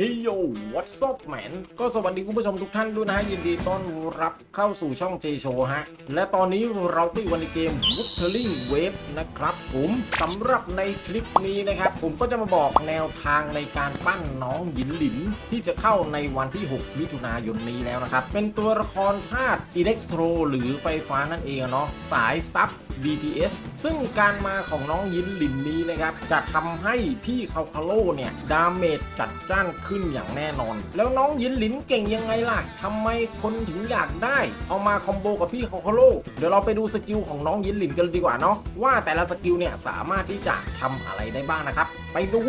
เฮ้ยโย what's up man ก็สวัสดีคุณผู้ชมทุกท่านด้วยนะฮะ ยินดีต้อนรับเข้าสู่ช่อง J Show ฮะ และตอนนี้เราก็อยู่กันในเกม Wuthering Wave นะครับผมสำหรับในคลิปนี้นะครับ ผมก็จะมาบอกแนวทางในการปั้นน้องหยินหลิน ที่จะเข้าในวันที่ 6 มิถุนายนนี้แล้วนะครับ เป็นตัวละครธาตุอิเล็กโทรหรือไฟฟ้านั่นเองเนาะสายซับ DPS ซึ่งการมาของน้องยินหลินนี้นะครับจะทำให้พี่คาคาโลเนี่ยดาเมจจัดจ้านขึ้นอย่างแน่นอน แล้วน้องยินหลินเก่งยังไงล่ะทำไมคนถึงอยากได้ เอามาคอมโบกับพี่คาคาโลเดี๋ยวเราไปดูสกิลของน้องยินหลินกันดีกว่าเนาะว่าแต่ละสกิลเนี่ยสามารถที่จะทำอะไรได้บ้างนะครับ ไปดู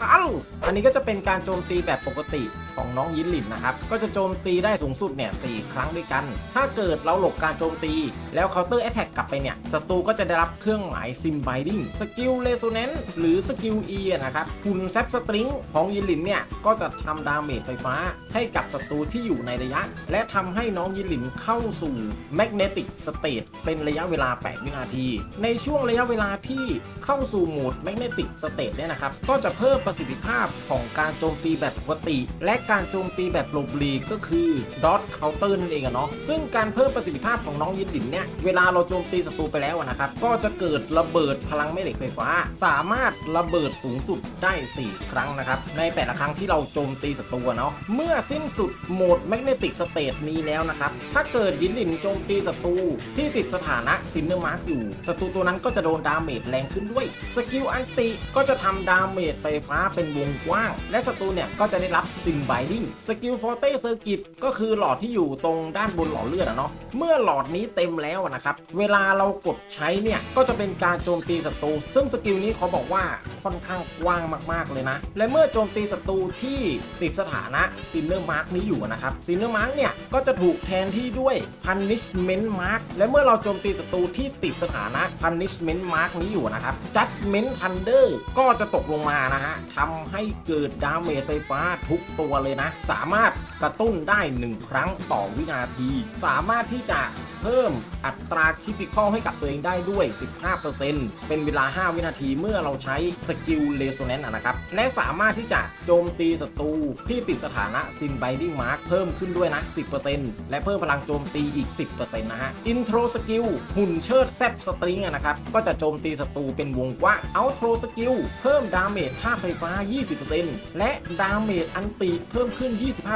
กันอันนี้ก็จะเป็นการโจมตีแบบปกติของน้องยินหลินนะครับ ก็จะโจมตีได้สูงสุดเนี่ยสครั้งด้วยกัน ถ้าเกิดเราหลบการโจมตี แล้วเคาน์เตอร์แอตแทกกลับไปเนี่ย ศัตรูก็จะได้รับเครื่องหมายซิมไบดิ้ง สกิลเลโซเนนหรือสกิล E อนะครับหุ่นแซปสตริงของยินหลินเนี่ย ก็จะทำดาเมจไฟฟ้าให้กับศัตรูที่อยู่ในระยะ และทำให้น้องยินหลินเข้าสู่แมกเนติกสเตทเป็นระยะเวลา 8 วินาที ในช่วงระยะเวลาที่เข้าสู่โหมดแมกเนติกสเตทเนี่ยนะครับ ก็จะเพิ่มประสิทธิภาพของการโจมตีแบบปกติ และการโจมตีแบบหลบหลีกก็คือดอทเคาน์เตอร์นั่นเองอะเนาะซึ่งการเพิ่มประสิทธิภาพของน้องยินหลินเนี่ยเวลาเราโจมตีศัตรูไปแล้วนะครับก็จะเกิดระเบิดพลังแม่เหล็กไฟฟ้า สามารถระเบิดสูงสุดได้ 4 ครั้งนะครับในแต่ละครั้งที่เราโจมตีศัตรูเนาะเมื่อสิ้นสุดโหมดแมกเนติกสเตทนี้แล้วนะครับถ้าเกิดยินหลินโจมตีศัตรูที่ติดสถานะซินเนอร์มาร์กอยู่ศัตรูตัวนั้นก็จะโดนดาเมจแรงขึ้นด้วยสกิลอันติก็จะทำดาเมจไฟฟ้าเป็นวงกว้าง และศัตรูเนี่ยก็จะได้รับซิมไบดิ้งสกิลฟอร์เตเซอร์กิตก็คือหลอดที่อยู่ตรงด้านบนหลอดเลือดอะเนาะเมื่อหลอดนี้เต็มแล้วนะครับเวลาเรากดใช้เนี่ยก็จะเป็นการโจมตีศัตรูซึ่งสกิลนี้เขาบอกว่าค่อนข้างกว้างมากๆเลยนะ และเมื่อโจมตีศัตรูที่ติดสถานะซินเนอร์มาร์กนี้อยู่นะครับซินเนอร์มาร์กเนี่ยก็จะถูกแทนที่ด้วย punishment mark และเมื่อเราโจมตีศัตรูที่ติดสถานะ punishment mark นี้อยู่นะครับ judgment thunder ก็จะตกลงมานะฮะทำให้เกิดดาเมจไฟฟ้าทุกตัวเลยนะ สามารถกระตุ้นได้ 1 ครั้งต่อวินาที สามารถที่จะเพิ่มอัตราคิติคอลให้กับตัวเองได้ด้วย 15%เป็นเวลา 5 วินาทีเมื่อเราใช้สกิลเลโซแนนนะครับ และสามารถที่จะโจมตีศัตรูที่ติดสถานะซิมไบดิ้งมาร์คเพิ่มขึ้นด้วยนะ 10%และเพิ่มพลังโจมตีอีก 10%นะฮะ อินโทรสกิลหุ่นเชิดแซบสตริงนะครับ ก็จะโจมตีศัตรูเป็นวงกว้างเอาโทรสกิลเพิ่มดาเมจท่าตุไฟฟ้า 20%และดาเมจอันติเพิ่มขึ้น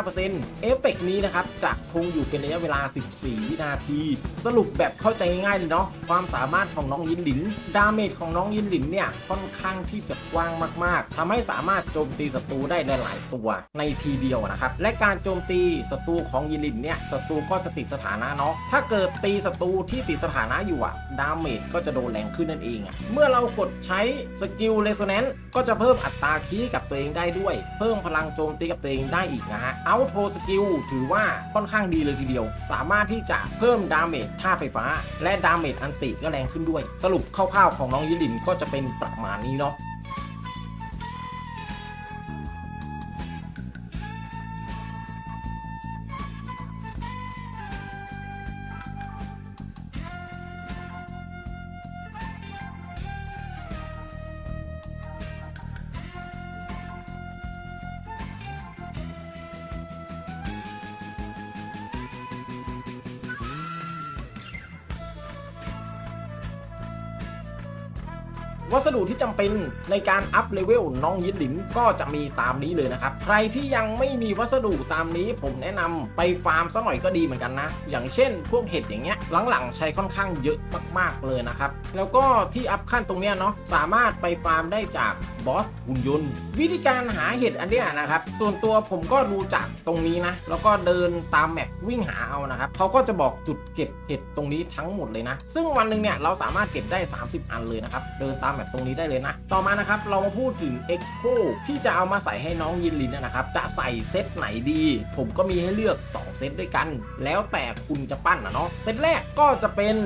25%เอฟเฟกต์นี้นะครับจะคงอยู่เป็นระยะเวลา 14 วินาที สรุปแบบเข้าใจง่ายๆเลยเนาะความสามารถของน้องยินหลิน ดาเมจของน้องยินหลินเนี่ยค่อนข้างที่จะกว้างมาก ๆทำให้สามารถโจมตีศัตรูได้หลาย ๆ ตัวในทีเดียวนะครับ และการโจมตีศัตรูของยินหลินเนี่ยศัตรูก็จะติดสถานะเนาะถ้าเกิดตีศัตรูที่ติดสถานะอยู่อะดาเมจก็จะโดนแรงขึ้นนั่นเองอะเมื่อเรากดใช้สกิลเ s โซแนนซ์ก็จะเพิ่มอัตตาคี้กับตัวเองได้ด้วย เพิ่มพลังโจมตีกับตัวเองได้อีกนะฮะเอาโทสกิลถือว่าค่อนข้างดีเลยทีเดียว สามารถที่จะเพิ่มดาเมจท่าตุไฟฟ้า และดาเมจอันติก็แรงขึ้นด้วย สรุปคร่าวๆของน้องยินดินก็จะเป็นประมาณนี้เนาะ วัสดุที่จำเป็นในการอัพเลเวลน้องยิดหลิมก็จะมีตามนี้เลยนะครับ ใครที่ยังไม่มีวัสดุตามนี้ผมแนะนำไปฟาร์มสักหน่อยก็ดีเหมือนกันนะ อย่างเช่น พวกเห็ดอย่างเงี้ยหลังๆใช้ค่อนข้างเยอะมากๆเลยนะครับ แล้วก็ที่อัพ ขั้นตรงเนี้ยเนาะสามารถไปฟาร์มได้จากบอสหุ่นยนต์วิธีการหาเห็ดอันเนี้ยนะครับส่วนตัวผมก็ดูจากตรงนี้นะแล้วก็เดินตามแมปวิ่งหาเอานะครับเขาก็จะบอกจุดเก็บเห็ดตรงนี้ทั้งหมดเลยนะ ซึ่งวันหนึ่งเนี่ยเราสามารถเก็บได้ 30 อันเลยนะครับเดินตามแมปตรงนี้ได้เลยนะต่อมานะครับเรามาพูดถึง Echo ที่จะเอามาใส่ให้น้องยินลินนะครับจะใส่เซตไหนดี ผมก็มีให้เลือก 2 เซตด้วยกัน แล้วแต่คุณจะปั้นนะเนาะเซตแรกก็จะเป็น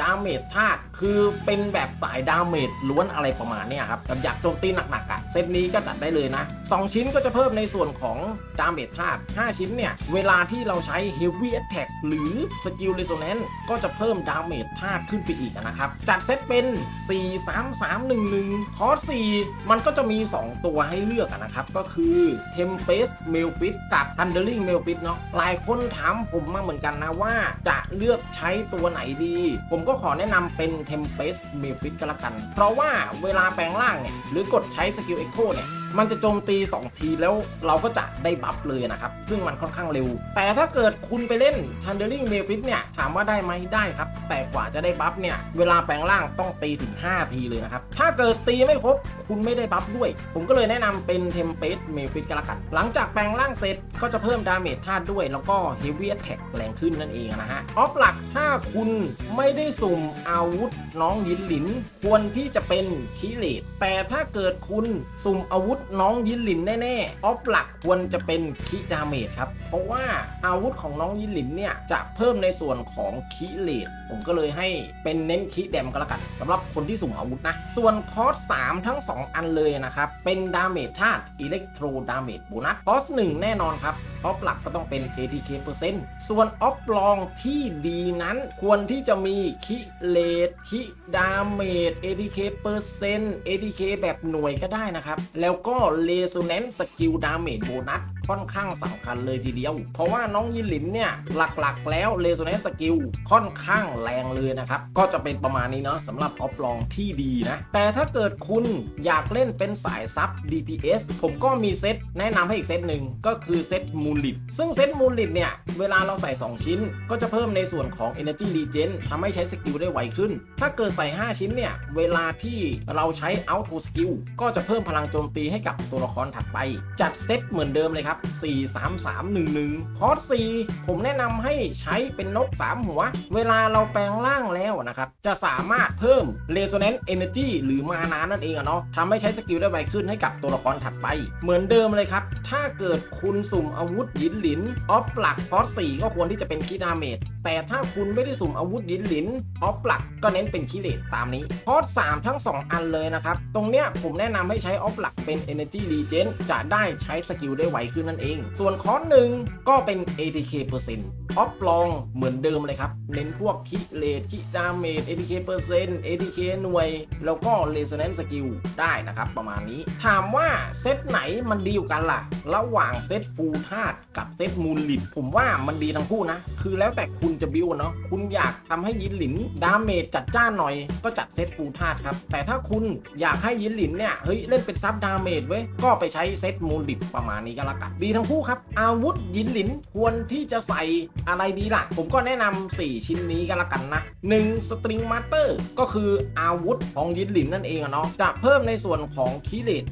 ดาเมจธาตุคือเป็นแบบสายดาเมจล้วนอะไรประมาณเนี้ยครับแบบอยากโจมตีหนักๆอะ เซตนี้ก็จัดได้เลยนะ 2 ชิ้นก็จะเพิ่มในส่วนของดาเมจธาตุ5ชิ้นเนี่ย เวลาที่เราใช้ Heavy Attack หรือ Skill Resonance ก็จะเพิ่มดาเมจธาตุขึ้นไปอีกนะครับ จัดเซตเป็น 4 3 3 1 1 คอร์ส4มันก็จะมี 2 ตัวให้เลือกนะครับ ก็คือ Tempest m a l f i t กับ Thundering m a l f i t เนาะหลายคนถามผมมาเหมือนกันนะว่าจะเลือกใช้ตัวไหนดี ผมก็ขอแนะนำเป็น Tempest m a l f i t ก็แล้วกัน เพราะว่าเวลาแปลงร่างเนี่ยหรือกดใช้สกิล Echo เนี่ย มันจะโจมตี 2 ทีแล้วเราก็จะได้บัฟเลยนะครับ ซึ่งมันค่อนข้างเร็ว แต่ถ้าเกิดคุณไปเล่น Thundering m a l f i t เนี่ย ถามว่าได้ไหมได้ครับ แต่กว่าจะได้บัฟเนี่ย เวลาแปลงร่างต้องตีถึง 5 ทีเลยนะครับ ถ้าเกิดตีไม่ครบ คุณไม่ได้บัฟด้วย ผมก็เลยแนะนำเป็น Tempest m a l f i t ก็แล้วกัน หลังจากแปลงร่างเสร็จก็จะเพิ่มดาเมจธาตุด้วย แล้วก็ Heavy Attack แรงขึ้นนั่นเองนะฮะออฟหลักถ้าคุณไม่ได้สุ่มอาวุธน้องยินหลิน ควรที่จะเป็นคิเลตแต่ถ้าเกิดคุณสุ่มอาวุธน้องยินหลินแน่ๆออฟหลักควรจะเป็นคิดาเมจครับ เพราะว่าอาวุธของน้องยินหลินเนี่ย จะเพิ่มในส่วนของคิเลตผมก็เลยให้เป็นเน้นคิแดมก็แล้วกันสำหรับคนที่สุ่มอาวุธนะ ส่วนคอร์ส3 ทั้ง 2 อันเลยนะครับ เป็นดาเมจธาตุอิเล็กโทรดาเมจโบนัสคอร์ส1 แน่นอนครับออฟหลักก็ต้องเป็น ATK เปอร์เซ็นต์ส่วนออฟลองที่ดีนั้นควรที่จะมีคิเลตคิดาเมจ ATK เปอร์เซ็นต์ ATK แบบหน่วยก็ได้นะครับ แล้วก็ Resonance Skill Damage Bonus ค่อนข้างสำคัญเลยทีเดียว เพราะว่าน้องยินหลินเนี่ย หลักๆ แล้ว Resonance Skill ค่อนข้างแรงเลยนะครับ ก็จะเป็นประมาณนี้เนาะสำหรับออฟลองที่ดีนะ แต่ถ้าเกิดคุณอยากเล่นเป็นสายซับ DPS ผมก็มีเซตแนะนำให้อีกเซตหนึ่งก็คือเซตมูลิตซึ่งเซตมูลิตเนี่ย เวลาเราใส่ 2 ชิ้น ก็จะเพิ่มในส่วนของ Energy Regen ทำให้ใช้สกิลได้ไวขึ้น ถ้าเกิดใส่ 5 ชิ้นเนี่ย เวลาที่เราใช้ Auto Skill ก็จะเพิ่มพลังโจมตีให้กับตัวละครถัดไป จัดเซตเหมือนเดิมเลยครับ4 3 3 1 1 คอร์ส4ผมแนะนำให้ใช้เป็นนก 3 หัว เวลาเราแปลงร่างแล้วนะครับ จะสามารถเพิ่ม Resonance Energy หรือมานานั่นเองอะเนาะทำให้ใช้สกิลได้ไวขึ้นให้กับตัวละครถัดไป เหมือนเดิมเลยครับ ถ้าเกิดคุณสุ่มอาวุธยินหลินออฟหลักคอร์ส4ก็ควรที่จะเป็นคีดาเมจแต่ถ้าคุณไม่ได้สุ่มอาวุธยินหลินออฟหลักก็เน้นเป็นคีเลตตามนี้คอร์ส3ทั้ง 2 อันเลยนะครับ ตรงเนี้ยผมแนะนำให้ใช้ออฟหลักเป็น Energy Regen จะได้ใช้สกิลได้ไวขึ้นนั่นเอง ส่วนคอร์สหนึ่งก็เป็น ATK เปอร์เซ็นต์ออฟลองเหมือนเดิมเลยครับ เน้นพวกคิเลตคิดาเมจ ATK เปอร์เซ็นต์ ATK หน่วย แล้วก็ Resonance Skill ได้นะครับ ประมาณนี้ ถามว่าเซตไหนมันดีกว่ากันล่ะ ระหว่างเซตฟูลธาตุกับเซตมูลลิตผมว่ามันดีทั้งคู่นะ คือแล้วแต่คุณจะบิวเนาะคุณอยากทำให้ยินหลินดาเมจจัดจ้านหน่อยก็จัดเซตฟูลธาตุครับแต่ถ้าคุณอยากให้ยินหลินเนี่ยเฮ้ยเล่นเป็นซับดาเมจเว้ยก็ไปใช้เซตมูลลิตประมาณนี้ก็แล้วกันดีทั้งคู่ครับ อาวุธยินหลินควรที่จะใส่อะไรดีล่ะ ผมก็แนะนำ4ชิ้นนี้ก็แล้วกันนะ 1 สตริงมาสเตอร์ก็คืออาวุธของยินหลินนั่นเองอะเนาะจะเพิ่มในส่วนของคีเลต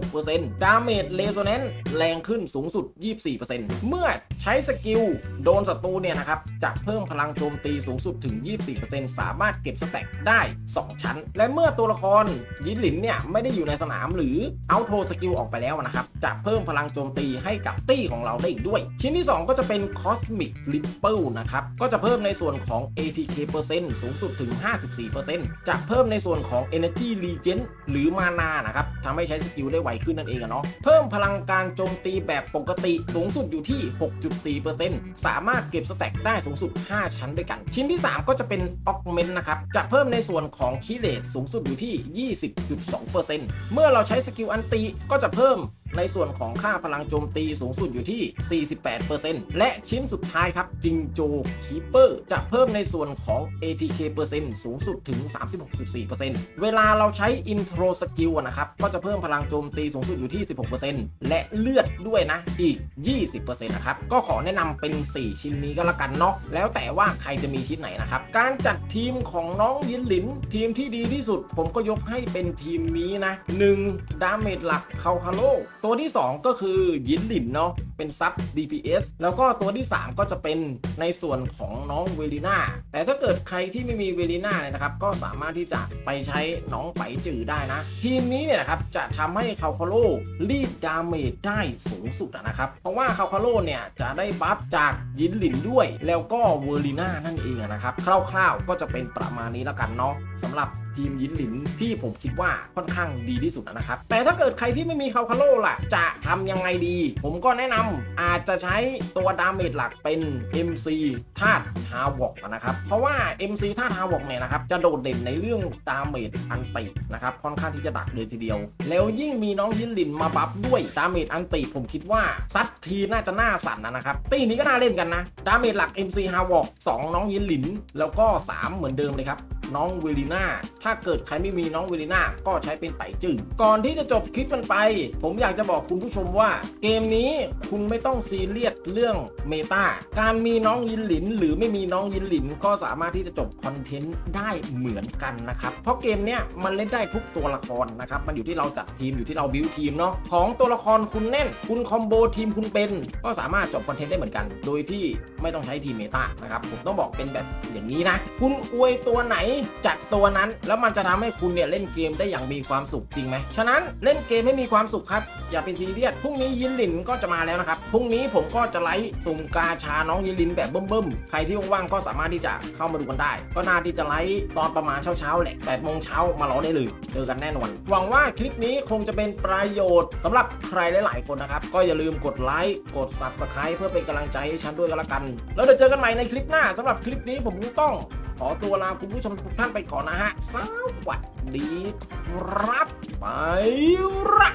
36%ดาเมจเลโซแนนแรงขึ้นสูงสุด 24%เมื่อใช้สกิลโดนศัตรูเนี่ยนะครับจะเพิ่มพลังโจมตีสูงสุดถึง 24%สามารถเก็บสแต็กได้ 2 ชั้น และเมื่อตัวละครยินหลินเนี่ยไม่ได้อยู่ในสนามหรือเอาโทสกิลออกไปแล้วนะครับจะเพิ่มพลังโจมตีให้กับตี้ของเราได้อีกด้วย ชิ้นที่ 2 ก็จะเป็น Cosmic Ripple นะครับ ก็จะเพิ่มในส่วนของ ATK เปอร์เซ็นต์สูงสุดถึง 54%จะเพิ่มในส่วนของ Energy Regen หรือมานานะครับทำให้ใช้สกิลได้ไวขึ้นนั่นเองอะเนาะเพิ่มพลังการโจมตีแบบปกติสูงสุดอยู่ที่ 6.4%สามารถเก็บสแต็กได้สูงสุด 5 ชั้นด้วยกัน ชิ้นที่ 3 ก็จะเป็น Augment นะครับจะเพิ่มในส่วนของคีเลตสูงสุดอยู่ที่ 20.2%เมื่อเราใช้สกิลอันติก็จะเพิ่มในส่วนของค่าพลังโจมตีสูงสุดอยู่ที่ 48%และชิ้นสุดท้ายครับ จิงโจคีเปอร์จะเพิ่มในส่วนของ ATK เปอร์เซ็นต์สูงสุดถึง 36.4%เวลาเราใช้อินโทรสกิลนะครับ ก็จะเพิ่มพลังโจมตีสูงสุดอยู่ที่ 16%และเลือดด้วยนะ อีก 20%นะครับ ก็ขอแนะนำเป็น 4 ชิ้นนี้ก็แล้วกันเนาะแล้วแต่ว่าใครจะมีชิ้นไหนนะครับ การจัดทีมของน้องยินหลิน ทีมที่ดีที่สุด ผมก็ยกให้เป็นทีมนี้นะ 1. ดาเมจหลักคาคาโลตัวที่ 2 ก็คือยินหลินเนาะ เป็นซับ DPS แล้วก็ตัวที่ 3 ก็จะเป็นในส่วนของน้องเวลิน่าแต่ถ้าเกิดใครที่ไม่มีเวลิน่าเนี่ยนะครับ ก็สามารถที่จะไปใช้น้องไปจือได้นะ ทีมนี้เนี่ยนะครับจะทำให้คาคาโลรีดดาเมจได้สูงสุดนะครับ เพราะว่าคาคาโลเนี่ยจะได้บัฟจากยินหลินด้วย แล้วก็เวลิน่านั่นเองนะครับ คร่าวๆก็จะเป็นประมาณนี้แล้วกันเนาะสำหรับทีมยินหลินที่ผมคิดว่าค่อนข้างดีที่สุดนะครับ แต่ถ้าเกิดใครที่ไม่มีคาคาโลล่ะ จะทำยังไงดี ผมก็แนะนำอาจจะใช้ตัวดาเมจหลักเป็น MC ธาตุฮาวอกนะครับ เพราะว่า MC ธาตุฮาวอกเนี่ยนะครับ จะโดดเด่นในเรื่องดาเมจอันตินะครับ ค่อนข้างที่จะดักเลยทีเดียว แล้วยิ่งมีน้องยินหลินมาบัฟด้วยดาเมจอันติผมคิดว่าซัดทีน่าจะน่าสั่นนะครับ ตีนี้ก็น่าเล่นกันนะ ดาเมจหลัก MC ฮาวอก2น้องยินหลิน แล้วก็ 3 เหมือนเดิมเลยครับ น้องเวลิน่าถ้าเกิดใครไม่มีน้องเวลิน่าก็ใช้เป็นไต่จืดก่อนที่จะจบคลิปมันไป ผมอยากจะบอกคุณผู้ชมว่า เกมนี้คุณไม่ต้องซีเรียสเรื่องเมตาการมีน้องยินหลิน หรือไม่มีน้องยินหลิน ก็สามารถที่จะจบคอนเทนต์ได้เหมือนกันนะครับเพราะเกมเนี้ยมันเล่นได้ทุกตัวละครนะครับมันอยู่ที่เราจัดทีมอยู่ที่เราบิวทีมเนาะของตัวละครคุณแน่น คุณคอมโบทีมคุณเป็น ก็สามารถจบคอนเทนต์ได้เหมือนกัน โดยที่ไม่ต้องใช้ทีมเมตานะครับผมต้องบอกเป็นแบบอย่างนี้นะ คุณอวยตัวไหนจัดตัวนั้น แล้วมันจะทำให้คุณเนี่ยเล่นเกมได้อย่างมีความสุขจริงไหมฉะนั้นเล่นเกมให้มีความสุขครับ อย่าเป็นซีเรียสพรุ่งนี้ยินหลินก็จะมาแล้วนะครับพรุ่งนี้ผมก็จะไลฟ์สุ่มกาชาน้องยินหลินแบบเบิ่มๆใครที่ว่างๆก็สามารถที่จะเข้ามาดูกันได้ ก็น่าที่จะไลฟ์ตอนประมาณเช้าๆแหละ8โมงเช้ามารอได้เลยเจอกันแน่นอนหวังว่าคลิปนี้คงจะเป็นประโยชน์สำหรับใครหลายๆคนนะครับก็อย่าลืมกดไลค์กด subscribe เพื่อเป็นกำลังใจให้ฉันด้วยกันละกัน แล้วเดี๋ยวเจอกันใหม่ในคลิปหน้าสำหรับคลิปนี้ผมต้อง ขอตัวลาคุณผู้ชมทุกท่านไปก่อนนะฮะ สวัสดีครับไปละ